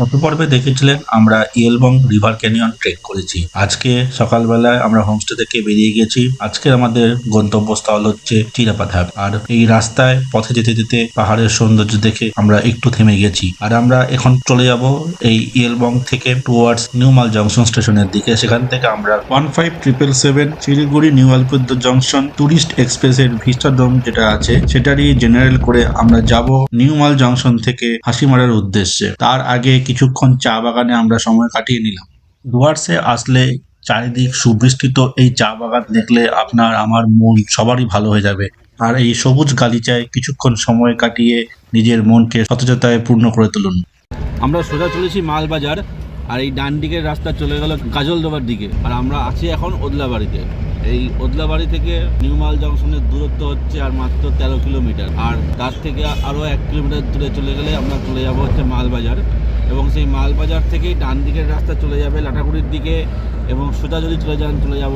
গত পর্বে দেখেছিলেন আমরা ইয়েলবং রিভার ক্যানিয়ন ট্রেক করেছি। আজকে সকালবেলায় আমরা হোমস্টে থেকে বেরিয়ে গেছি। আজকে আমাদের গন্তব্যস্থল হচ্ছে চিরাপাথার আর এই রাস্তায় পথে যেতে যেতে পাহাড়ের সৌন্দর্য দেখে আমরা একটু থেমে গেছি। আর আমরা এখন চলে যাব এই ইয়েলবং থেকে টুয়ার্ডস নিউমাল জংশন স্টেশনের দিকে। সেখান থেকে আমরা one five triple seven Siliguri new Alipurduar junction tourist এক্সপ্রেসের ভিস্টাডোম যেটা আছে, সেটারই জেনারেল করে আমরা যাব নিউমাল জংশন থেকে হাসিমারার উদ্দেশ্যে। তার আগে কিছুক্ষণ চা বাগানে আমরা সময় কাটিয়ে নিলাম। ডুয়ার্সে আসলে চারিদিক সুবৃষ্টিত, এই চা বাগান দেখলে আপনার, আমার মন সবারই ভালো হয়ে যাবে। আর এই সবুজ গালিচায় কিছুক্ষণ সময় কাটিয়ে নিজের মনকে সতেজতায় পূর্ণ করে তুলুন। আমরা সোজা চলেছি মালবাজার, আর এই ডান দিকের রাস্তা চলে গেল গাজলদোবার দিকে। আর আমরা আছি এখন ওদলাবাড়িতে। এই ওদলাবাড়ি থেকে নিউ মাল জংশনের দূরত্ব হচ্ছে আর মাত্র তেরো কিলোমিটার। আর তার থেকে আরও এক কিলোমিটার দূরে চলে গেলে আমরা চলে যাব হচ্ছে মালবাজার। এবং সেই মালবাজার থেকেই ডান দিকের রাস্তা চলে যাবে লাটাগুড়ির দিকে এবং সোজা যদি চলে যান, চলে যাব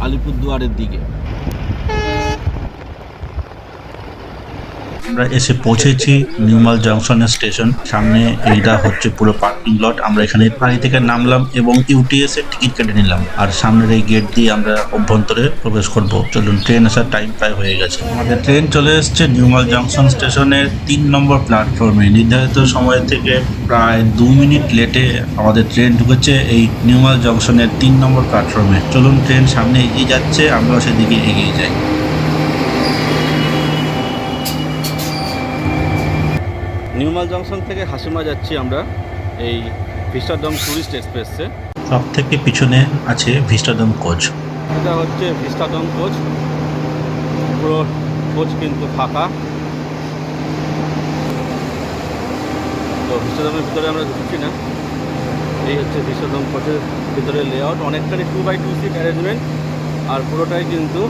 আলিপুরদুয়ারের দিকে। আমরা এসে পৌঁছেছি নিউমাল জংশনের স্টেশন। সামনে এইটা হচ্ছে পুরো পার্কিং লট আমরা এখানে গাড়ি থেকে নামলাম এবং ইউটিএস এর টিকিট কেটে নিলাম। আর সামনের এই গেট দিয়ে আমরা অভ্যন্তরে প্রবেশ করব। চলুন ট্রেন আসার টাইম প্রায় হয়ে গেছে। আমাদের ট্রেন চলে এসছে নিউমাল জংশন স্টেশনের তিন নম্বর প্ল্যাটফর্মে নির্ধারিত সময় থেকে প্রায় দু মিনিট লেটে আমাদের ট্রেন ঢুকেছে এই নিউমাল জংশনের তিন নম্বর প্ল্যাটফর্মে চলুন ট্রেন সামনে এগিয়ে যাচ্ছে। আমরাও সেদিকে এগিয়ে যাই। নিউমাল জংশন থেকে হাসিমা যাচ্ছি আমরা এই ভিস্টাডম ট্যুরিস্ট এক্সপ্রেসে। সব থেকে পিছনে আছে ভিস্টাডম কোচ। এটা হচ্ছে ভিস্টাডম কোচ। পুরো কোচ কিন্তু ফাঁকা। তো ভিস্টাডমের ভিতরে আমরা ঢুকছি না। এই হচ্ছে ভিস্টাডম কোচের ভিতরে লেআউট অনেকখানি two by two seat arrangement আর পুরোটাই কিন্তু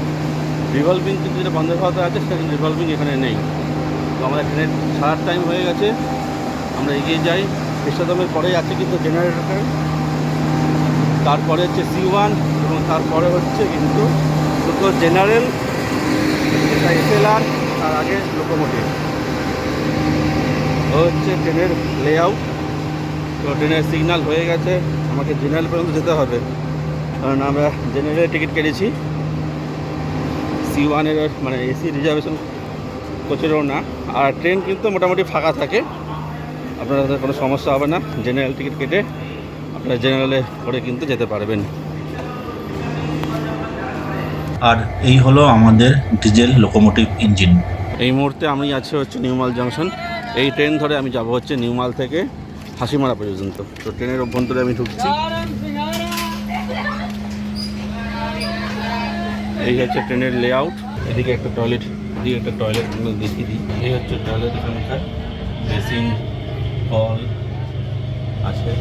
রিভলভিং কিন্তু যেটা বন্দে ভারতে আছে সেটা রিভলভিং এখানে নেই। তো আমাদের ট্রেনের ছাড়ার টাইম হয়ে গেছে। আমরা এগিয়ে যাই। ভিস্টাডমের পরেই আছে কিন্তু জেনারেটর তারপরে হচ্ছে সি ওয়ান এবং তারপরে হচ্ছে কিন্তু দুটো জেনারেল এটা এসএলআর তার আগে লোকোমোটিভ ও হচ্ছে ট্রেনের লেআউট তো ট্রেনের সিগন্যাল হয়ে গেছে। আমাকে জেনারেল পর্যন্ত যেতে হবে। কারণ আমরা জেনারেলের টিকিট কেটেছি। সি ওয়ানের মানে এসি রিজার্ভেশন কোচেরও না। আর ট্রেন কিন্তু মোটামুটি ফাঁকা থাকে। আপনাদের কোনো সমস্যা হবে না। জেনারেল টিকিট কেটে আপনারা জেনারেলে করে কিন্তু যেতে পারবেন। আর এই হলো আমাদের ডিজেল লোকোমোটিভ ইঞ্জিন এই মুহূর্তে আমি আছি হচ্ছে নিউমাল জংশন এই ট্রেন ধরে আমি যাব হচ্ছে নিউমাল থেকে হাসিমারা পর্যন্ত। তো ট্রেনের অভ্যন্তরে আমি ঢুকছি। এই হচ্ছে ট্রেনের লেআউট এদিকে একটা টয়লেট এদিকে একটা টয়লেট দেখিয়ে দিই। এই হচ্ছে টয়লেট এখানকার বেসিন কল আছে।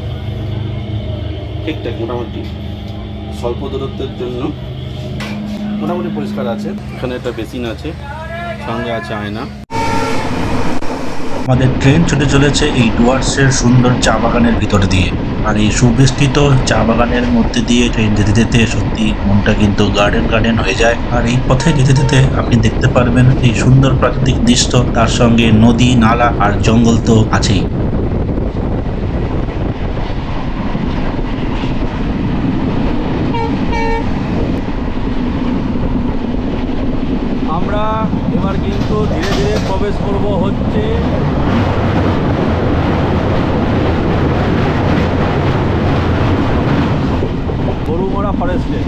ঠিকঠাক মোটামুটি। স্বল্প দূরত্বের জন্য মোটামুটি পরিষ্কার আছে। এখানে একটা বেসিন আছে, সঙ্গে আছে আয়না। আমাদের ট্রেন ছুটে চলেছে এই ডুয়ার্সের সুন্দর চা বাগানের ভিতর দিয়ে। আর এই সুবিস্তৃত চা বাগানের মধ্যে দিয়ে ট্রেন যেতে যেতে সত্যি মনটা কিন্তু গার্ডেন গার্ডেন হয়ে যায়। আর এই পথে যেতে যেতে আপনি দেখতে পারবেন এই সুন্দর প্রাকৃতিক দৃশ্য, তার সঙ্গে নদী, নালা আর জঙ্গল তো আছেই আমরা এবার কিন্তু ধীরে ধীরে প্রবেশ করব হচ্ছে গরুমরা ফরেস্টে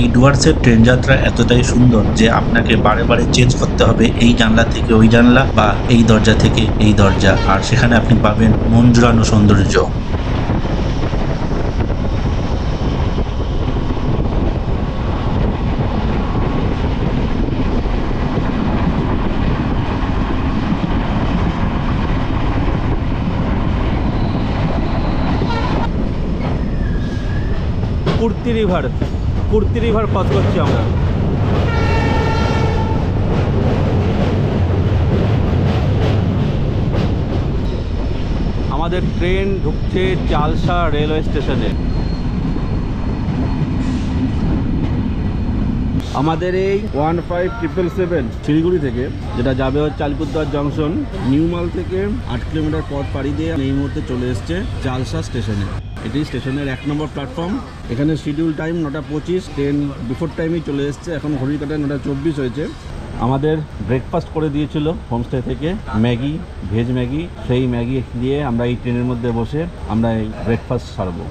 এই ডুয়ার্সের ট্রেন যাত্রা এতটাই সুন্দর যে আপনাকে বারে বারে চেঞ্জ করতে হবে এই জানলা থেকে ওই জানলা বা এই দরজা থেকে এই দরজা। আর সেখানে আপনি পাবেন মন জুড়ানো সৌন্দর্য। Kurti river Kurti river cross করছি আমরা। আমাদের ট্রেন ঢুকছে চালসা রেলওয়ে স্টেশনে। আমাদের এই one five triple seven Siliguri থেকে, যেটা যাবে হচ্ছে আলিপুরদুয়ার জংশন, নিউ মাল থেকে আট কিলোমিটার পথ পাড়ি দিয়ে এই মুহূর্তে চলে এসছে চালসা স্টেশনে। এটি স্টেশনের এক নম্বর প্ল্যাটফর্ম। এখানে শিডিউল টাইম নটা পঁচিশ ট্রেন বিফোর টাইমেই চলে এসছে। এখন ঘড়ির কাটায় নটা চব্বিশ হয়েছে। আমাদের ব্রেকফাস্ট করে দিয়েছিল হোমস্টে থেকে। ম্যাগি ভেজ ম্যাগি সেই ম্যাগি দিয়ে আমরা এই ট্রেনের মধ্যে বসে আমরা এই ব্রেকফাস্ট সারবো।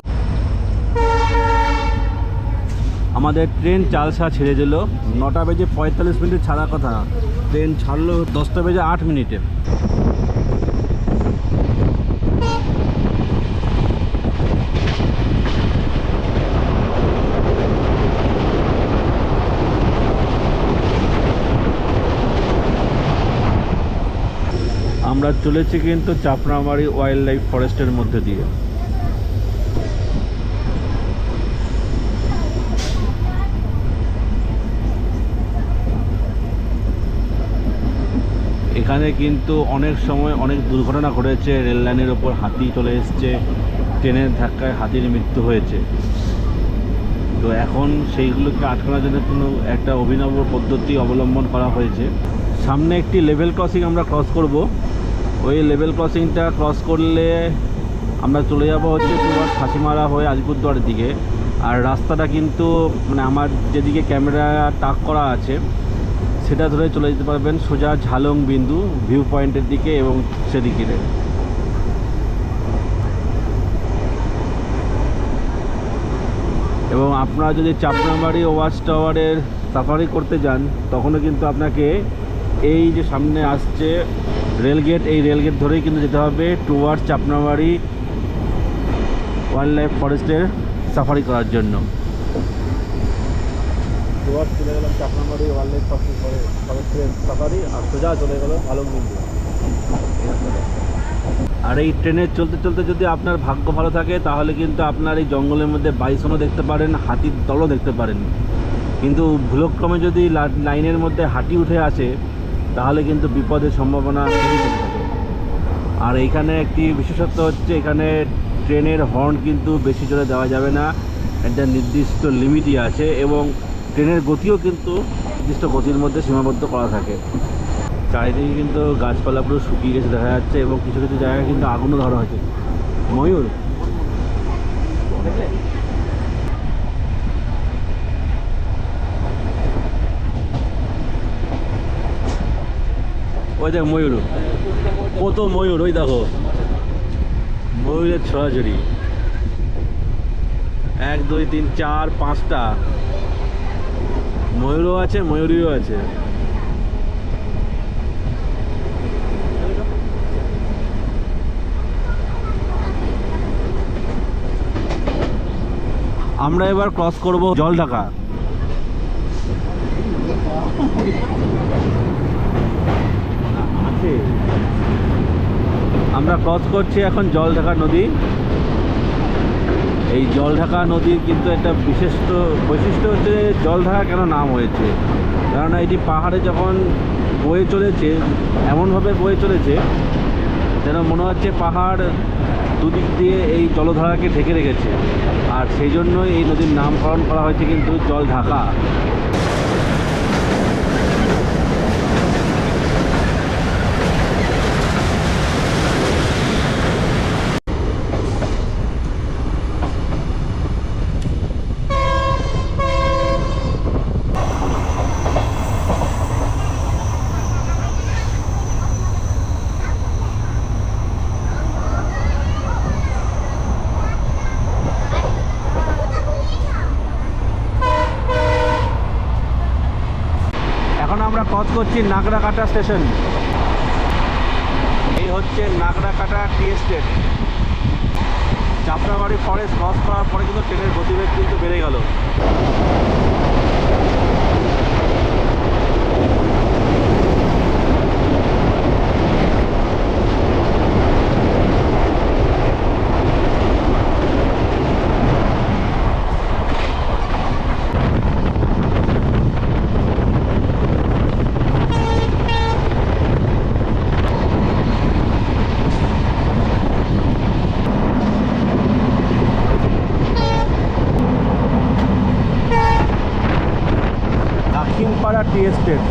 আমাদের ট্রেন চালসা ছেড়ে দিল। নটা বেজে পঁয়তাল্লিশ মিনিটে ছাড়ার কথা। ট্রেন ছাড়লো দশটা বেজে আট মিনিটে। আমরা চলেছি কিন্তু চাপড়ামারি ওয়াইল্ড লাইফ ফরেস্টের মধ্যে দিয়ে। এখানে কিন্তু অনেক সময় অনেক দুর্ঘটনা ঘটেছে, রেল লাইনের ওপর হাতি চলে এসছে, ট্রেনের ধাক্কায় হাতির মৃত্যু হয়েছে। তো এখন সেইগুলোকে আটকানোর জন্য কোনো একটা অভিনব পদ্ধতি অবলম্বন করা হয়েছে। সামনে একটি লেভেল ক্রসিং আমরা ক্রস করব। ওই লেভেল ক্রসিংটা ক্রস করলে আমরা চলে যাব হচ্ছে তোমার ফাঁসিমারা হয়ে আলিপুরদুয়ারের দিকে। আর রাস্তাটা কিন্তু মানে আমার যেদিকে ক্যামেরা টাক করা আছে, সেটা ধরে চলে যেতে পারবেন সোজা ঝালং বিন্দু ভিউ পয়েন্টের দিকে এবং সেদিকে। এবং আপনারা যদি চাপড়াবাড়ি ওয়াচ টাওয়ারের সাফারি করতে যান, তখনও কিন্তু আপনাকে এই যে সামনে আসছে রেলগেট এই রেলগেট ধরেই কিন্তু যেতে হবে টুয়ার্ডস চাপনাবাড়ি ওয়াইল্ড লাইফ ফরেস্টের সাফারি করার জন্য। টুয়ার্ডস চলে গেলাম ওয়াইল্ড লাইফ ফরেস্টের সাফারি আর সোজা চলে গেল আর এই ট্রেনে চলতে চলতে যদি আপনার ভাগ্য ভালো থাকে তাহলে কিন্তু আপনার এই জঙ্গলের মধ্যে বাইসনও দেখতে পারেন হাতির দলও দেখতে পারেন। কিন্তু ভুলক্রমে যদি লাইনের মধ্যে হাতি উঠে আসে তাহলে কিন্তু বিপদের সম্ভাবনা আর এখানে একটি বিশেষত্ব হচ্ছে, এখানে ট্রেনের হর্ন কিন্তু বেশি জোরে দেওয়া যাবে না। একটা নির্দিষ্ট লিমিটই আছে এবং ট্রেনের গতিও কিন্তু নির্দিষ্ট গতির মধ্যে সীমাবদ্ধ করা থাকে। চারিদিকে কিন্তু গাছপালা পুরো শুকিয়ে গেছে দেখা যাচ্ছে এবং কিছু কিছু জায়গায় কিন্তু আগুনও ধরা হয়েছে। ময়ূর? ওই দেখ ময়ূর। কত ময়ূর, ওই দেখো। ময়ূরের ছড়াছড়ি। এক, দুই, তিন, চার, পাঁচটা। ময়ূরও আছে, ময়ূরীও আছে। আমরা এবার ক্রস করব জল ঢাকা আছে আমরা ক্রস করছি এখন জলঢাকা নদী। এই জলঢাকা নদীর কিন্তু একটা বিশিষ্ট বৈশিষ্ট্য হচ্ছে জলঢাকা কেন নাম হয়েছে? কেননা এটি পাহাড়ে যখন বয়ে চলেছে, এমনভাবে বয়ে চলেছে, যেন মনে হচ্ছে পাহাড় দুদিক দিয়ে এই জলধারাকে ঢেকে রেখেছে। আর সেই জন্যই এই নদীর নামকরণ করা হয়েছে কিন্তু জল ঢাকা এখন আমরা ক্রস করছি নাগরাকাটা স্টেশন। এই হচ্ছে নাগরাকাটা টি এস্টেট। চাপড়াবাড়ি ফরেস্ট ক্রস করার পরে কিন্তু ট্রেনের গতিবেগ কিন্তু বেড়ে গেল। টি এস্টেট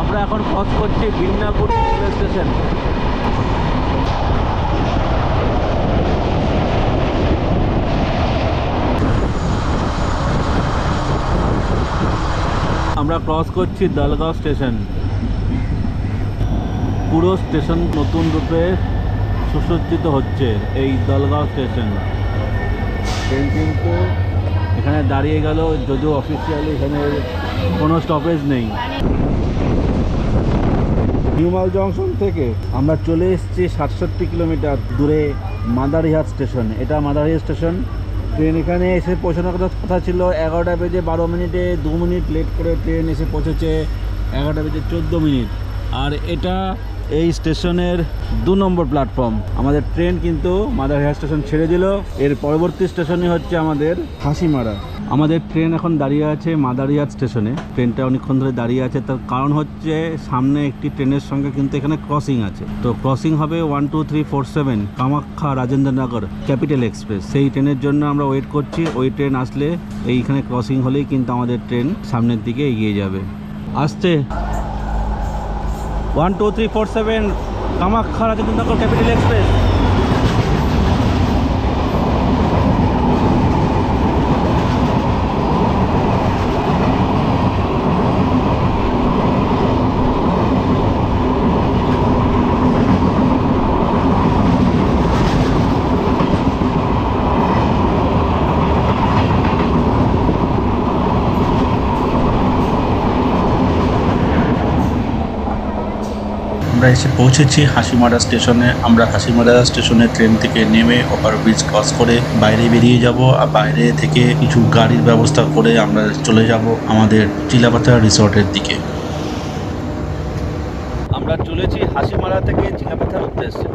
আমরা এখন ক্রস করছি বিন্নাগুড় রেলওয়ে স্টেশন। আমরা ক্রস করছি দলগাঁও স্টেশন পুরো স্টেশন নতুন রূপে সুসজ্জিত হচ্ছে এই দলগাঁও স্টেশন ট্রেন কিন্তু এখানে দাঁড়িয়ে গেল যদিও অফিসিয়ালি এখানে কোনো স্টপেজ নেই। নিউমাল জংশন থেকে আমরা চলে এসেছি সাতষট্টি কিলোমিটার দূরে মাদারিহাট স্টেশন এটা মাদারিহাট স্টেশন ট্রেন এখানে এসে পৌঁছানোর কথা ছিল। এগারোটা বেজে বারো মিনিটে, দু মিনিট লেট করে ট্রেন এসে পৌঁছেছে এগারোটা বেজে চোদ্দ মিনিট। আর এটা এই স্টেশনের দু নম্বর প্ল্যাটফর্ম আমাদের ট্রেন কিন্তু মাদারিহাট স্টেশন ছেড়ে দিল। এর পরবর্তী স্টেশনই হচ্ছে আমাদের হাসিমারা। আমাদের ট্রেন এখন দাঁড়িয়ে আছে মাদারিহাট স্টেশনে। ট্রেনটা অনেকক্ষণ ধরে দাঁড়িয়ে আছে। তার কারণ হচ্ছে সামনে একটি ট্রেনের সঙ্গে কিন্তু এখানে ক্রসিং আছে। তো ক্রসিং হবে one two three four seven Kamakhya Rajendranagar capital express. সেই ট্রেনের জন্য আমরা ওয়েট করছি। ওই ট্রেন আসলে এইখানে ক্রসিং হলেই কিন্তু আমাদের ট্রেন সামনের দিকে এগিয়ে যাবে। আসছে one two three four seven Kamakhya Rajendranagar capital express. আমরা এসে পৌঁছেছি হাসিমারা স্টেশনে। আমরা হাসিমারা স্টেশনে ট্রেন থেকে নেমে ওভারব্রিজ ক্রস করে বাইরে বেরিয়ে যাব আর বাইরে থেকে কিছু গাড়ির ব্যবস্থা করে আমরা চলে যাব আমাদের চিলাপাথা রিসর্টের দিকে। আমরা চলেছি হাসিমারা থেকে চিলাপাথার উদ্দেশ্যে।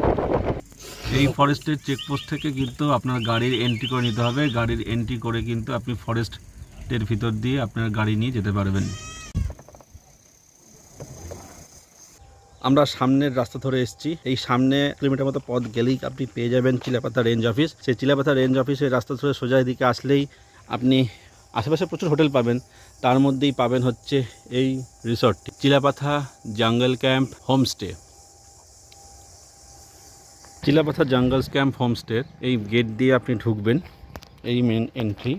এই ফরেস্টের চেকপোস্ট থেকে কিন্তু আপনার গাড়ির এন্ট্রি করে নিতে হবে। গাড়ির এন্ট্রি করে কিন্তু আপনি ফরেস্টের ভিতর দিয়ে আপনার গাড়ি নিয়ে যেতে পারবেন। আমরা সামনের রাস্তা ধরে এসেছি। এই সামনে কিলোমিটার মতো পথ গেলেই আপনি পেয়ে যাবেন চিলাপাতা রেঞ্জ অফিস। সেই চিলাপাতা রেঞ্জ অফিসের রাস্তা ধরে সোজা দিকে আসলেই আপনি আশেপাশে প্রচুর হোটেল পাবেন। তার মধ্যেই পাবেন হচ্ছে এই রিসর্টটি, Chilapata jungle camp homestay. চিলাপাথা jungle camp homestay এই গেট দিয়ে আপনি ঢুকবেন, এই মেন এন্ট্রি।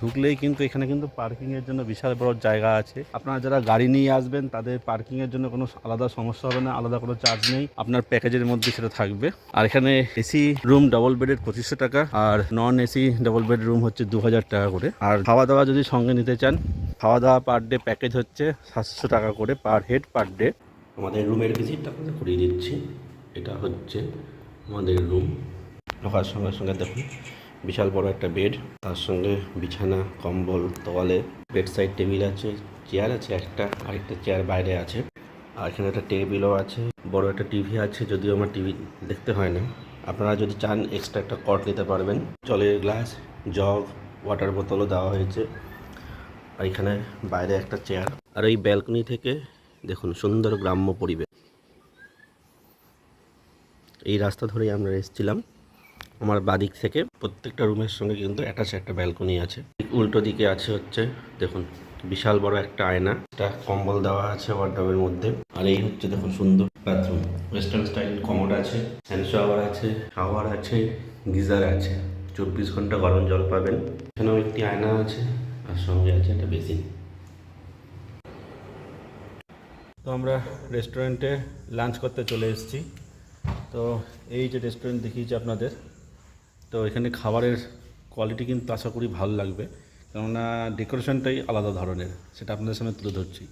ঢুকলেই কিন্তু এখানে কিন্তু পার্কিংয়ের জন্য বিশাল বড় জায়গা আছে। আপনারা যারা গাড়ি নিয়ে আসবেন, তাদের পার্কিংয়ের জন্য কোনো আলাদা সমস্যা হবে না, আলাদা কোনো চার্জ নেই। আপনার প্যাকেজের মধ্যে সেটা থাকবে। আর এখানে এসি রুম ডাবল বেডের পঁচিশশো টাকা, আর non AC double bed room হচ্ছে দু হাজার টাকা করে। আর খাওয়া দাওয়া যদি সঙ্গে নিতে চান খাওয়া দাওয়া পার ডে প্যাকেজ হচ্ছে সাতশো টাকা করে পার হেড পার ডে। আমাদের রুমের ভিজিটটা আপনাদের করিয়ে দিচ্ছি। এটা হচ্ছে আমাদের রুম। ঢোকার সঙ্গে সঙ্গে দেখুন। বিশাল বড় একটা বেড তার সঙ্গে বিছানা, কম্বল, তোয়ালে বেড সাইড টেবিল আছে চেয়ার আছে একটা, আরেকটা চেয়ার বাইরে আছে, আর এখানে একটা টেবিলও আছে, বড় একটা টিভি আছে, যদিও আমার টিভি দেখতে হয় না। আপনারা যদি চান এক্সট্রা একটা কট নিতে পারবেন। জলের গ্লাস জগ ওয়াটার বোতলও দেওয়া হয়েছে। আর এখানে বাইরে একটা চেয়ার আর এই ব্যালকনি থেকে, দেখুন, সুন্দর গ্রাম্য পরিবেশ। এই রাস্তা ধরেই আমরা এসেছিলাম। আমার বাদিক থেকে প্রত্যেকটা রুমের সঙ্গে কিন্তু অ্যাটাচ একটা ব্যালকনি আছে। উল্টো দিকে আছে হচ্ছে, দেখুন, বিশাল বড় একটা আয়না। একটা কম্বল দেওয়া আছে ওয়ার্ডরোবের মধ্যে। আর এই হচ্ছে দেখুন সুন্দর বাথরুম ওয়েস্টার্ন স্টাইল কমোড আছে হ্যান্ড শাওয়ার আছে শাওয়ার আছে, গিজার আছে। চব্বিশ ঘণ্টা গরম জল পাবেন। এখানেও একটি আয়না আছে, আর সঙ্গে আছে একটা বেসিন তো আমরা রেস্টুরেন্টে লাঞ্চ করতে চলে এসেছি। তো এই যে রেস্টুরেন্ট দেখিয়েছি আপনাদের তো এখানে খাবারের কোয়ালিটি কিন্তু আশা করি ভালো লাগবে। কেননা ডেকোরেশনটাই আলাদা ধরনের, সেটা আপনাদের সামনে তুলে ধরছি।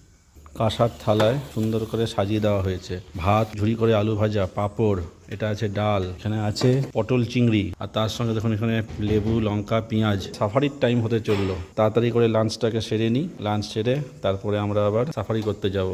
কাঁসার থালায় সুন্দর করে সাজিয়ে দেওয়া হয়েছে। ভাত, ঝুড়ি করে আলু ভাজা, পাঁপড়, এটা আছে ডাল, এখানে আছে পটল চিংড়ি, আর তার সঙ্গে দেখুন এখানে লেবু, লঙ্কা, পেঁয়াজ, সাফারির টাইম হতে চলল। তাড়াতাড়ি করে লাঞ্চটাকে সেরে নিই লাঞ্চ সেরে তারপরে আমরা আবার সাফারি করতে যাব।